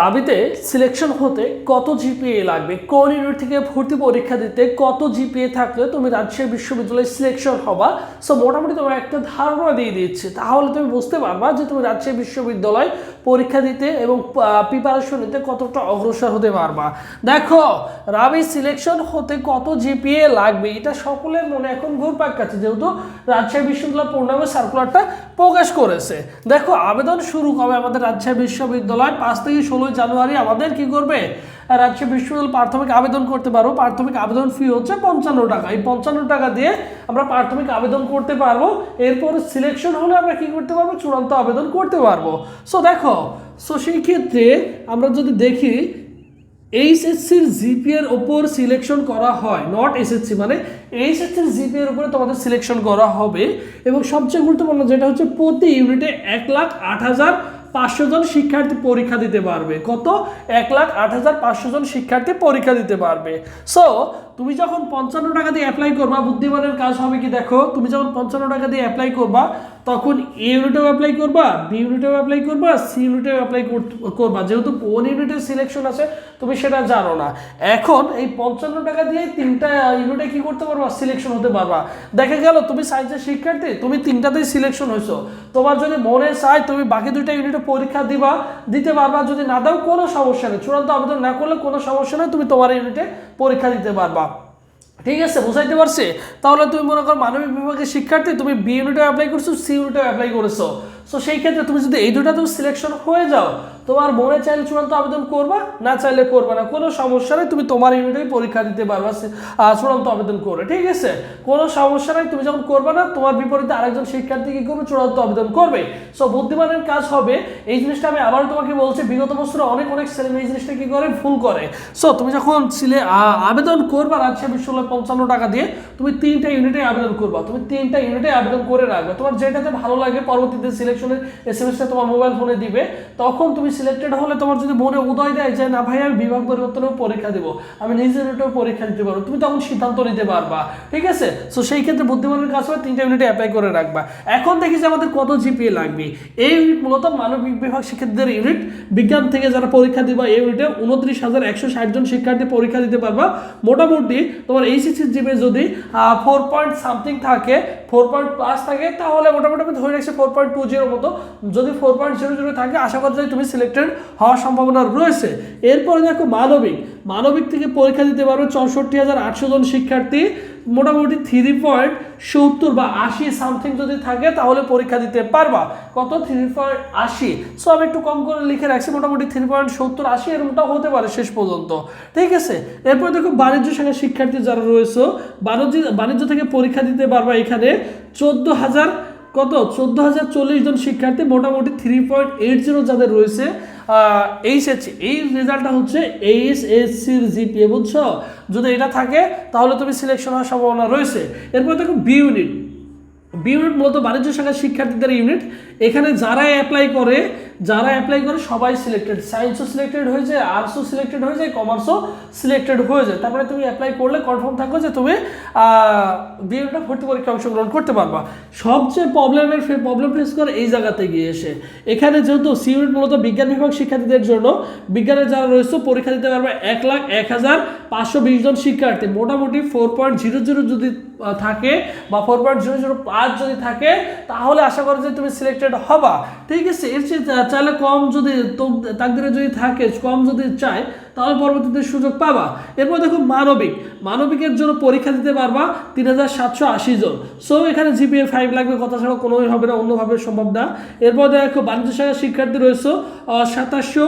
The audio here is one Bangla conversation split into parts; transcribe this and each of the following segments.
দাবিতে সিলেকশন হতে কত জিপিএ লাগবে? কোন ইউনিট থেকে ভর্তি পরীক্ষা দিতে কত জিপিএ থাকলে তুমি রাজশাহী বিশ্ববিদ্যালয়ে সিলেকশন হবা? সো মোটামুটি তোমার একটা ধারণা দিয়ে দিচ্ছে তাহলে তুমি বুঝতে পারবা যে তুমি রাজশাহী বিশ্ববিদ্যালয় পরীক্ষা দিতে এবং প্রিপারেশন নিতে কতটা অগ্রসর হতে পারবা। দেখো, রাবি সিলেকশন হতে কত জিপিএ লাগবে? এটা সকলের মনে এখন ঘুরপাক কাছে যেহেতু রাজশাহী বিশ্ববিদ্যালয় পূর্ণাঙ্গ সার্কুলারটা প্রকাশ করেছে। দেখো, আবেদন শুরু হবে আমাদের রাজশাহী বিশ্ববিদ্যালয় পাঁচ থেকে ষোলোই জানুয়ারি আমাদের কি করবে? রাজশাহী বিশ্ববিদ্যালয় প্রাথমিক আবেদন করতে পারব। প্রাথমিক আবেদন ফি হচ্ছে পঞ্চান্ন টাকা। এই পঞ্চান্ন টাকা দিয়ে আমরা প্রাথমিক আবেদন করতে পারব। এরপর সিলেকশন হলে আমরা কি করতে পারব? চূড়ান্ত আবেদন করতে পারব। সো দেখো সো সেই ক্ষেত্রে আমরা যদি দেখি এইচএসসির জিপিএর ওপর সিলেকশন করা হয় নট এসএসসি মানে এইচএসসির জিপিএর উপরে তোমাদের সিলেকশন করা হবে। এবং সবচেয়ে গুরুত্বপূর্ণ যেটা হচ্ছে প্রতি ইউনিটে এক লাখ আট হাজার পাঁচশো জন শিক্ষার্থী পরীক্ষা দিতে পারবে। কত? এক লাখ আট হাজার পাঁচশো জন শিক্ষার্থী পরীক্ষা দিতে পারবে। সো তুমি যখন পঞ্চান্ন টাকা দিয়ে অ্যাপ্লাই করবা, বুদ্ধিমানের কাজ হবে কি দেখো? তুমি যখন পঞ্চান্ন টাকা দিয়ে অ্যাপ্লাই করবা, তখন এ ইউনিটেও অ্যাপ্লাই করবা বি ইউনিটেও অ্যাপ্লাই করবা সি ইউনিটেও অ্যাপ্লাই করবা। যেহেতু কোন ইউনিটের সিলেকশন আছে, তুমি সেটা জানো না। এখন এই পঞ্চান্ন টাকা দিয়ে তিনটা ইউনিটে কি করতে পারবা? সিলেকশন হতে পারবা। দেখা গেল, তুমি সায়েন্সের শিক্ষার্থী, তুমি তিনটাতেই সিলেকশন হয়েছো তোমার যদি মনে চায়, তুমি বাকি দুইটা ইউনিটে পরীক্ষা দিবা, দিতে পারবা, যদি না দাও, কোনো সমস্যা নেই। চূড়ান্ত আবেদন না করলে কোনো সমস্যা নেই, তুমি তোমার ইউনিটে পরীক্ষা দিতে পারবা। ঠিক আছে, বুঝাইতে পারছি? তাহলে তুমি মনে করো মানবিক বিভাগের শিক্ষার্থী, তুমি বি ইউনিটে অ্যাপ্লাই করছ সি ইউনিটে অ্যাপ্লাই করেছ। সো সেই ক্ষেত্রে তুমি যদি এই দুটাতেও সিলেকশন হয়ে যাও, তোমার মনে চাইলে চূড়ান্ত আবেদন করবা, না চাইলে করবে না। কোনো সমস্যা নেই, তুমি তোমার ইউনিটেই পরীক্ষা দিতে পারবা চূড়ান্ত আবেদন করে, ঠিক আছে? কোনো সমস্যা নেই, তুমি যখন করবে না, তোমার বিপরীতে আরেকজন শিক্ষার্থী কি করবে, চূড়ান্ত আবেদন করবে। সো বুদ্ধিমানের কাজ হবে, এই জিনিসটা আমি আবারও তোমাকে বলছি, বিগত বছরে অনেক অনেক ছেলে এই জিনিসটা কী করে? ভুল করে। সো তুমি যখন ছিলে আবেদন করবা রাজশাহী বিশ্ববিদ্যালয় পঞ্চান্ন টাকা দিয়ে, তুমি তিনটা ইউনিটে আবেদন করবা। তুমি তিনটা ইউনিটে আবেদন করে রাখবে। তোমার যেটাতে ভালো লাগে, পরবর্তীতে সিলেকশনের এস এম এসটা তোমার মোবাইল ফোনে দিবে, তখন তুমি সিলেক্টেড হলে তোমার যদি মনে উদয় দেয় যে, না ভাই, আমি বিভাগ পরিবর্তনেও পরীক্ষা দেবো, আমি নিজের ইউনিটেও পরীক্ষা দিতে পারব, তুমি তখন সিদ্ধান্ত নিতে পারবা, ঠিক আছে? সো সেই ক্ষেত্রে বুদ্ধিমানের কাজ হবে তিনটা ইউনিটে অ্যাপ্লাই করে রাখবা। এখন দেখি যে আমাদের কত জিপিএ লাগবে। এই ইউনিট মূলত মানবিক বিভাগ শিক্ষার্থীদের ইউনিট বিজ্ঞান থেকে যারা পরীক্ষা দিবা, এই ইউনিটে উনত্রিশ হাজার একশো ষাট জন শিক্ষার্থী পরীক্ষা দিতে পারবা। মোটামুটি তোমার এইচএসসি জিপে যদি ফোর পয়েন্ট সামথিং থাকে ফোর পয়েন্ট প্লাস থাকে, তাহলে মোটামুটি আমি ধরে রাখছি ফোর পয়েন্ট টু জিরোর মতো। যদি ফোর পয়েন্ট জিরো জিরো থাকে, আশা করা যায় তুমি সিলেক্টেড হওয়ার সম্ভাবনা রয়েছে। এরপরে দেখো মানবিক। মানবিক থেকে পরীক্ষা দিতে পারবে চৌষট্টি হাজার আটশো জন শিক্ষার্থী। মোটামুটি থ্রি পয়েন্ট সত্তর বা আশি সামথিং যদি থাকে, তাহলে পরীক্ষা দিতে পারবা। কত? থ্রি পয়েন্ট আশি সো আমি একটু কম করে লিখে রাখছি, মোটামুটি থ্রি পয়েন্ট সত্তর আশি এরকমটাও হতে পারে শেষ পর্যন্ত। ঠিক আছে? এরপর দেখো, বাণিজ্য শাখার শিক্ষার্থী যারা রয়েছে, বাণিজ্য বাণিজ্য থেকে পরীক্ষা দিতে পারবা এখানে চোদ্দ হাজার কত? চোদ্দ হাজার চল্লিশ জন শিক্ষার্থী, মোটামুটি থ্রি পয়েন্ট এইট জিরো যাদের রয়েছে এইচএসসি এই রেজাল্টটা হচ্ছে এইচএসসির জিপিএ বুঝছ? যদি এটা থাকে, তাহলে তুমি সিলেকশন হওয়ার সম্ভাবনা রয়েছে। এরপর দেখো বি ইউনিট বি ইউনিট মূলত বাণিজ্য শাখার শিক্ষার্থীদের ইউনিট। এখানে যারা অ্যাপ্লাই করে, যারা অ্যাপ্লাই করে সবাই সিলেক্টেড সায়েন্সও সিলেক্টেড হয়ে যায় আর্টসও সিলেক্টেড হয়ে যায় কমার্সও সিলেক্টেড হয়ে যায়। তারপরে তুমি অ্যাপ্লাই করলে কনফার্ম থাকো যে তুমি বি ইউনিটে ভর্তি পরীক্ষা অংশগ্রহণ করতে পারবা। সবচেয়ে প্রবলেমের প্রবলেম ফেস করে এই জায়গাতে গিয়ে এসে। এখানে যেহেতু সি ইউনিট মূলত বিজ্ঞান বিভাগ শিক্ষার্থীদের জন্য বিজ্ঞানের যারা রয়েছে, পরীক্ষা দিতে পারবে এক লাখ এক হাজার পাঁচশো বিশ জন শিক্ষার্থী। মোটামুটি ফোর পয়েন্ট জিরো জিরো যদি থাকে বা four point zero zero plus যদি থাকে, তাহলে আশা করি যে তুমি সিলেক্টেড হবা। ঠিক আছে? এর চেয়ে চাইলে কম যদি তাকদিরে যদি থাকে, কম যদি চায়, তাহলে পরবর্তীতে সুযোগ পাবা। এরপর দেখো মানবিক। মানবিকের জন্য পরীক্ষা দিতে পারবা তিন হাজার সাতশো আশি জন। সো এখানে জিপিএ ফাইভ লাগবে, কথা ছাড়া কোনোই হবে না, অন্যভাবে সম্ভব না। এরপর দেখো বাণিজ্য শাখার শিক্ষার্থী রয়েছে সাতাশশো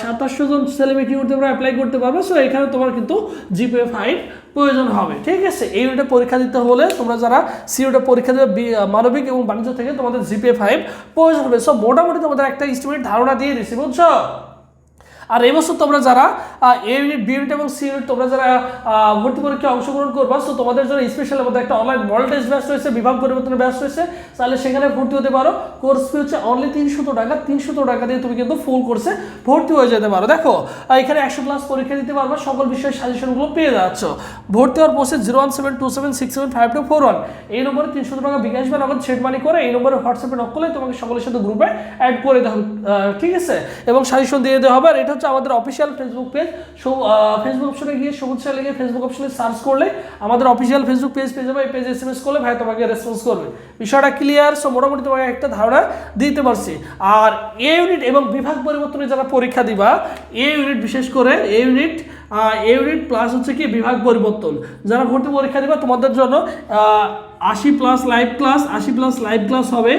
সাতাশশো জন ছেলেমেয়ে কি করতে পারবে অ্যাপ্লাই করতে পারবে। সো এখানে তোমার কিন্তু জিপিএ ফাইভ প্রয়োজন হবে, ঠিক আছে? এই ইউনিটে পরীক্ষা দিতে হলে তোমরা যারা সি সিউটে পরীক্ষা দেবে মানবিক এবং বাণিজ্য থেকে তোমাদের জিপিএ ফাইভ প্রয়োজন হবে। সব মোটামুটি তোমাদের একটা ইস্টিমেট ধারণা দিয়ে দিচ্ছি বুঝছ? আর এবছর তোমরা যারা এ ইউনিট বি ইউনিট এবং সি ইউনিট তোমরা যারা ভর্তি পরীক্ষায় অংশগ্রহণ করবা সো তোমাদের জন্য স্পেশাল আমাদের একটা অনলাইন মডেল টেস্ট ব্যাচ রয়েছে, বিভাগ পরিবর্তনের ব্যাচ রয়েছে, তাহলে সেখানে ভর্তি হতে পারো। কোর্স ফি হচ্ছে অনলি তিনশত টাকা তিনশত টাকা দিয়ে তুমি কিন্তু ফুল কোর্সে ভর্তি হয়ে যেতে পারো। দেখো এখানে একশো ক্লাস পরীক্ষা দিতে পারবা, সকল বিষয়ের সাজেশনগুলো পেয়ে যাচ্ছ। ভর্তি হওয়ার process zero one seven two seven six seven five two four one এই নম্বরে তিনশো টাকা বিকাশ বা নগদ সেট মানি করে এই নম্বরে হোয়াটসঅ্যাপে নক করলে তোমাকে সকলের সাথে গ্রুপে অ্যাড করে দেওয়া ঠিক আছে? এবং সাজেশন দিয়ে দেওয়া হবে, আর এটা হচ্ছে আমাদের অফিসিয়াল ফেসবুক পেজ ফেসবুক অপশনে গিয়ে সবুজ সালে গিয়ে ফেসবুক অপশনে সার্চ করলে আমাদের অফিসিয়াল ফেসবুক পেজ পেয়ে যাবে। এই পেজে এস এম এস করলে ভাই তোমাকে রেসপন্স করবে। বিষয়টা ক্লিয়ার সো মোটামুটি তোমাকে একটা ধারণা দিতে পারছি। আর এ ইউনিট এবং বিভাগ পরিবর্তনে যারা পরীক্ষা দিবা এ ইউনিট বিশেষ করে A unit A unit plus হচ্ছে কি বিভাগ পরিবর্তন। যারা ভর্তি পরীক্ষা দিবা, তোমাদের জন্য আশি প্লাস লাইভ ক্লাস আশি প্লাস লাইভ ক্লাস হবে।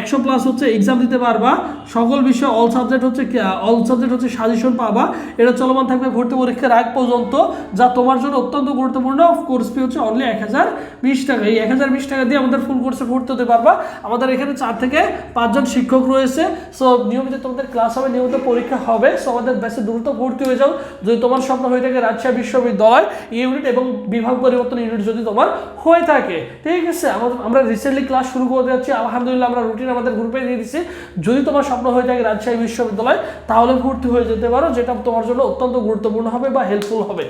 একশো প্লাস হচ্ছে এক্সাম দিতে পারবা। সকল বিষয়ে অল সাবজেক্ট হচ্ছে অল সাবজেক্ট হচ্ছে সাজেশন পাবা। এটা চলমান থাকবে ভর্তি পরীক্ষার আগ পর্যন্ত, যা তোমার জন্য অত্যন্ত গুরুত্বপূর্ণ। কোর্স ফি হচ্ছে অনলি এক হাজার বিশ টাকা। এই এক হাজার বিশ টাকা দিয়ে আমাদের ফুল কোর্সে ভর্তি হতে পারবা। আমাদের এখানে চার থেকে পাঁচজন শিক্ষক রয়েছে। সো নিয়মিত তোমাদের ক্লাস হবে, নিয়মিত পরীক্ষা হবে। সো আমাদের ব্যাসে দ্রুত ভর্তি হয়ে যাও। যদি তোমার স্বপ্ন হয়ে থাকে রাজশাহী বিশ্ববিদ্যালয় ইউনিট এবং বিভাগ পরিবর্তন ইউনিট যদি তোমার হয়ে থাকে। ঠিক আছে? আমরা রিসেন্টলি ক্লাস শুরু করতে যাচ্ছি আলহামদুলিল্লাহ, আমরা রুটিন আমাদের গ্রুপে দিয়ে দিচ্ছি যদি তোমার স্বপ্ন হয়ে থাকে রাজশাহী বিশ্ববিদ্যালয়, তাহলে ভর্তি হয়ে যেতে পারো, যেটা তোমার জন্য অত্যন্ত গুরুত্বপূর্ণ হবে বা হেল্পফুল হবে।